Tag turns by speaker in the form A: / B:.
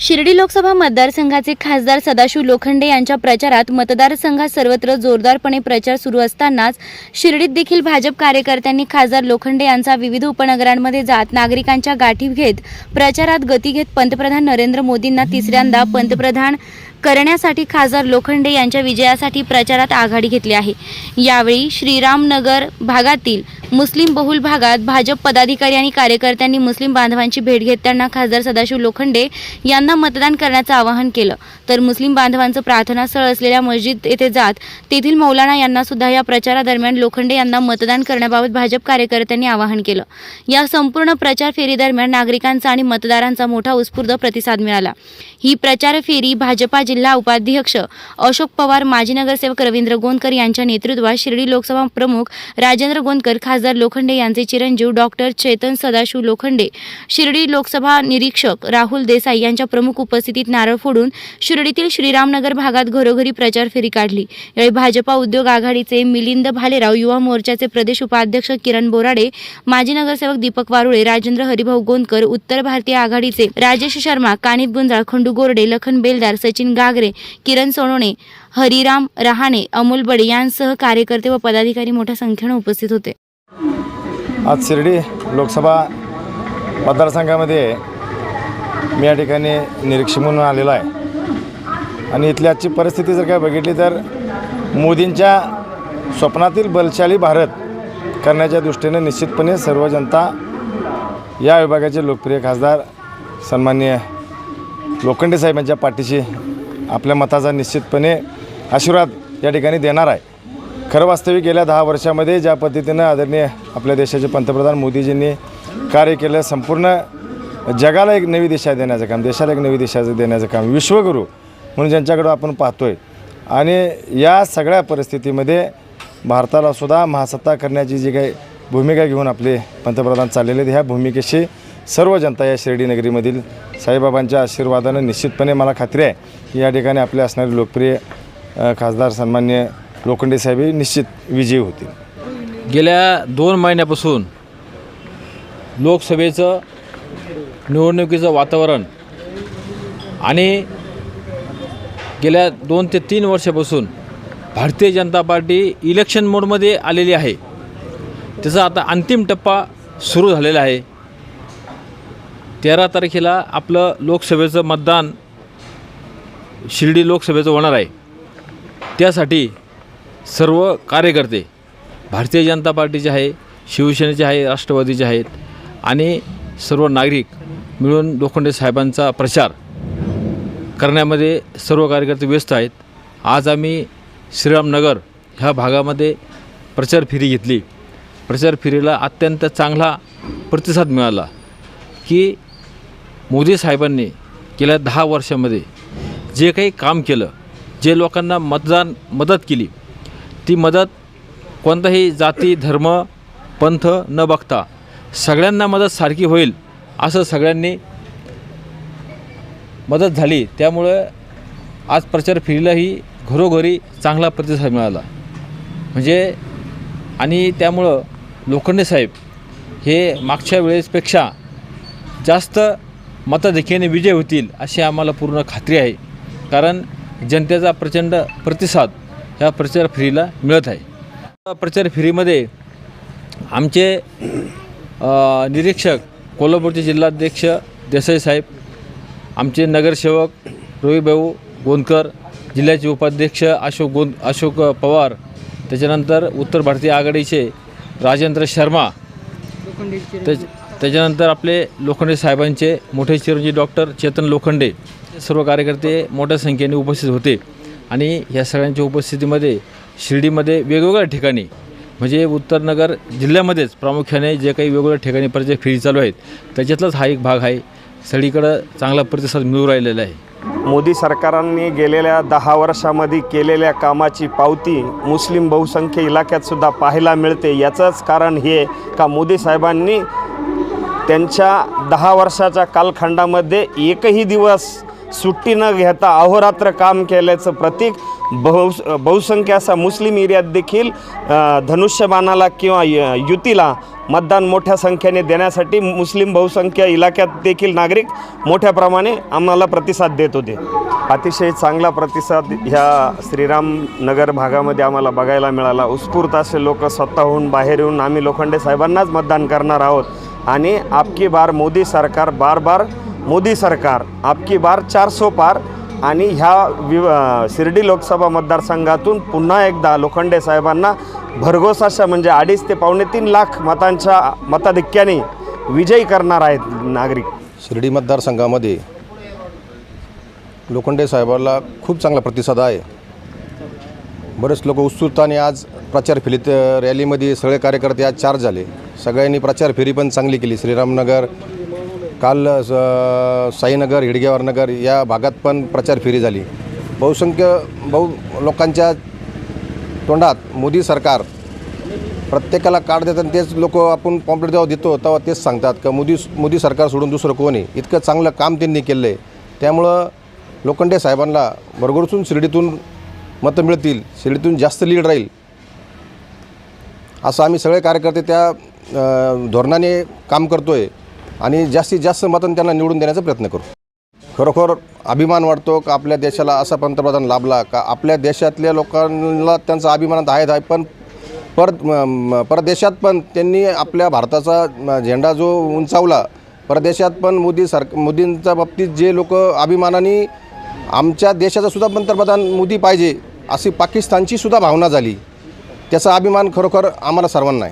A: शिर्डी लोकसभा मतदारसंघाचे खासदार सदाशिव लोखंडे यांच्या प्रचारात मतदारसंघात सर्वत्र जोरदारपणे प्रचार सुरू असतानाच शिर्डीत देखील भाजप कार्यकर्त्यांनी खासदार लोखंडे यांचा विविध उपनगरांमध्ये जात नागरिकांच्या गाठी घेत प्रचारात गती घेत पंतप्रधान नरेंद्र मोदींना तिसऱ्यांदा पंतप्रधान करण्यासाठी खासदार लोखंडे यांच्या विजयासाठी प्रचारात आघाडी घेतली आहे. यावेळी श्रीरामनगर भागातील मुस्लिम बहुल भागात भाजप पदाधिकारी आणि कार्यकर्त्यांनी मुस्लिम बांधवांची भेट घेत त्यांना खासदार सदाशिव लोखंडे यांना मतदान करण्याचं आवाहन केलं. तर मुस्लिम बांधवांचं प्रार्थनास्थळ असलेल्या मस्जिद येथे जात तेथील मौलाना यांना सुद्धा या प्रचारादरम्यान लोखंडे यांना मतदान करण्याबाबत भाजप कार्यकर्त्यांनी आवाहन केलं. या संपूर्ण प्रचार फेरीदरम्यान नागरिकांचा आणि मतदारांचा मोठा उत्स्फूर्त प्रतिसाद मिळाला. ही प्रचार फेरी भाजपा जिल्हा उपाध्यक्ष अशोक पवार माजी नगरसेवक रवींद्र गोंदकर यांच्या नेतृत्वात शिर्डी लोकसभा प्रमुख राजेंद्र गोंदकर खासदार लोखंडे यांचे चिरंजीव डॉक्टर चेतन सदाशिव लोखंडे शिर्डी लोकसभा निरीक्षक राहुल देसाई यांच्या प्रमुख उपस्थितीत नारळ फोडून शिर्डीतील श्रीरामनगर भागात घरोघरी प्रचार फेरी काढली. यावेळी भाजपा उद्योग आघाडीचे मिलिंद भालेराव युवा मोर्चाचे प्रदेश उपाध्यक्ष किरण बोराडे माजी नगरसेवक दीपक वारुळे राजेंद्र हरिभाऊ गोंदकर उत्तर भारतीय आघाडीचे राजेश शर्मा कानित गुंजाळ खंडू गोरडे लखन बेलदार सचिन गागरे किरण सोनोणे हरिराम रहाणे अमोल बडे यांसह कार्यकर्ते व पदाधिकारी मोठ्या संख्येने उपस्थित होते.
B: आज शिर्डी लोकसभा मतदारसंघामध्ये मी या ठिकाणी निरीक्षक म्हणून आलेलो आहे. आणि इथली आजची परिस्थिती जर काय बघितली तर मोदींच्या स्वप्नातील बलशाली भारत करण्याच्या दृष्टीने निश्चितपणे सर्व जनता या विभागाचे लोकप्रिय खासदार सन्माननीय लोखंडे साहेबांच्या पाठीशी आपल्या मताचा निश्चितपणे आशीर्वाद या ठिकाणी देणार आहे. खरं वास्तविक गेल्या दहा वर्षामध्ये ज्या पद्धतीनं आदरणीय आपल्या देशाचे पंतप्रधान मोदीजींनी कार्य केलं संपूर्ण जगाला एक नवी दिशा देण्याचं काम देशाला एक नवी दिशा देण्याचं काम विश्वगुरू म्हणून ज्यांच्याकडं आपण पाहतो आहे आणि या सगळ्या परिस्थितीमध्ये भारताला सुद्धा महासत्ता करण्याची जी काही भूमिका घेऊन आपले पंतप्रधान चाललेले आहेत ह्या भूमिकेशी सर्व जनता या शिर्डी नगरीमधील साईबाबांच्या आशीर्वादानं निश्चितपणे मला खात्री आहे. की या ठिकाणी आपले असणारे लोकप्रिय खासदार सन्मान्य लोखंडे साहेब हे निश्चित विजयी होतील.
C: गेल्या दोन महिन्यापासून लोकसभेचं निवडणुकीचं वातावरण आणि गेल्या दोन ते तीन वर्षापासून भारतीय जनता पार्टी इलेक्शन मोडमध्ये आलेली आहे. त्याचा आता अंतिम टप्पा सुरू झालेला आहे. तेरा तारखेला आपलं लोकसभेचं मतदान शिर्डी लोकसभेचं होणार आहे. त्यासाठी सर्व कार्यकर्ते भारतीय जनता पार्टीचे आहे शिवसेनेचे आहे राष्ट्रवादीचे आहेत आणि सर्व नागरिक मिळून लोखंडे साहेबांचा प्रचार करण्यामध्ये सर्व कार्यकर्ते व्यस्त आहेत. आज आम्ही श्रीरामनगर ह्या भागामध्ये प्रचार फेरी घेतली. प्रचार फेरीला अत्यंत चांगला प्रतिसाद मिळाला की मोदी साहेबांनी गेल्या दहा वर्षामध्ये जे काही काम केलं जे लोकांना मतदान मदत केली ती मदत कोणताही जाती धर्म पंथ न बघता सगळ्यांना मदत सारखी होईल असं सगळ्यांनी मदत झाली. त्यामुळं आज प्रचार फेरीलाही घरोघरी चांगला प्रतिसाद मिळाला. म्हणजे आणि त्यामुळं लोखंडे साहेब हे मागच्या वेळेसपेक्षा जास्त मताधिक्याने विजय होतील अशी आम्हाला पूर्ण खात्री आहे. कारण जनतेचा प्रचंड प्रतिसाद ह्या प्रचार फेरीला मिळत आहे. प्रचार फेरीमध्ये आमचे निरीक्षक कोल्हापूरचे जिल्हाध्यक्ष देसाई साहेब आमचे नगरसेवक रोहिभाऊ गोंदकर जिल्ह्याचे उपाध्यक्ष अशोक गोंद अशोक पवार त्याच्यानंतर उत्तर भारतीय आघाडीचे राजेंद्र शर्मा त्याच त्याच्यानंतर आपले लोखंडे साहेबांचे मोठे चिरंजी डॉक्टर चेतन लोखंडे सर्व कार्यकर्ते मोठ्या संख्येने उपस्थित होते. आणि या सगळ्यांच्या उपस्थितीमध्ये शिर्डीमध्ये वेगवेगळ्या ठिकाणी म्हणजे उत्तरनगर जिल्ह्यामध्येच प्रामुख्याने जे काही वेगवेगळ्या ठिकाणी परिचय फेरी चालू आहेत त्याच्यातलाच हा एक भाग आहे. सगळीकडं चांगला प्रतिसाद मिळू राहिलेला आहे.
D: मोदी सरकारांनी गेलेल्या दहा वर्षामध्ये केलेल्या कामाची पावती मुस्लिम बहुसंख्य इलाक्यात सुद्धा पाहायला मिळते. याचंच कारण हे का मोदी साहेबांनी त्यांच्या दहा वर्षाच्या कालखंडामध्ये एकही दिवस सुट्टी न घेता अहोरात्र काम केल्याचं प्रतीक. बहु बहुसंख्य असा मुस्लिम एरियात देखील धनुष्यबाणाला किंवा य- युतीला मतदान मोठ्या संख्येने देण्यासाठी मुस्लिम बहुसंख्य इलाक्यात देखील नागरिक मोठ्या प्रमाणे आम्हाला प्रतिसाद देत होते. अतिशय चांगला प्रतिसाद ह्या श्रीरामनगर भागामध्ये आम्हाला बघायला मिळाला. उत्स्फूर्त असे लोक स्वतःहून बाहेर येऊन आम्ही लोखंडे साहेबांनाच मतदान करणार आहोत. आणि आपकी बार मोदी सरकार बार बार मोदी सरकार आपकी बार चार सो पार आणि ह्या विव शिर्डी लोकसभा मतदारसंघातून पुन्हा एकदा लोखंडे साहेबांना भरघोस अशा म्हणजे अडीच ते पावणे तीन लाख मतांच्या मताधिक्याने विजयी करणार आहेत नागरिक.
E: शिर्डी मतदारसंघामध्ये लोखंडे साहेबाला खूप चांगला प्रतिसाद आहे. बरेच लोक उत्सुकताने आज प्रचार फेरीत रॅलीमध्ये सगळे कार्यकर्ते आज चार झाले. सगळ्यांनी प्रचार फेरी पण चांगली केली. श्रीरामनगर काल स- साईनगर हिडगेवारनगर या भागात पण प्रचार फेरी झाली. बहुसंख्य बहु लोकांच्या तोंडात मोदी सरकार प्रत्येकाला कार्ड देतात तेच लोक आपण पॉम्पलेट जेव्हा देतो तेव्हा तेच सांगतात का मोदी मोदी सरकार सोडून दुसरं कोणी इतकं चांगलं काम त्यांनी केलं आहे त्यामुळं लोखंडे साहेबांना भरभरून शिर्डीतून मतं मिळतील शिर्डीतून जास्त लीड राहील. असं आम्ही सगळे कार्यकर्ते त्या धोरणाने काम करतो आहे आणि जास्तीत जास्त मतांनी त्यांना निवडून देण्याचा प्रयत्न करू. खरोखर अभिमान वाटतो का आपल्या देशाला असा पंतप्रधान लाभला का? आपल्या देशातल्या लोकांना त्यांचा अभिमान तर आहे पण पर परदेशात पण त्यांनी आपल्या भारताचा झेंडा जो उंचावला परदेशात पण मोदी सर मोदींच्या बाबतीत जे लोक अभिमानाने आमच्या देशाचा सुद्धा पंतप्रधान मोदी पाहिजे अशी पाकिस्तानची सुद्धा भावना झाली. त्याचा अभिमान खरोखर आम्हाला सर्वांना आहे.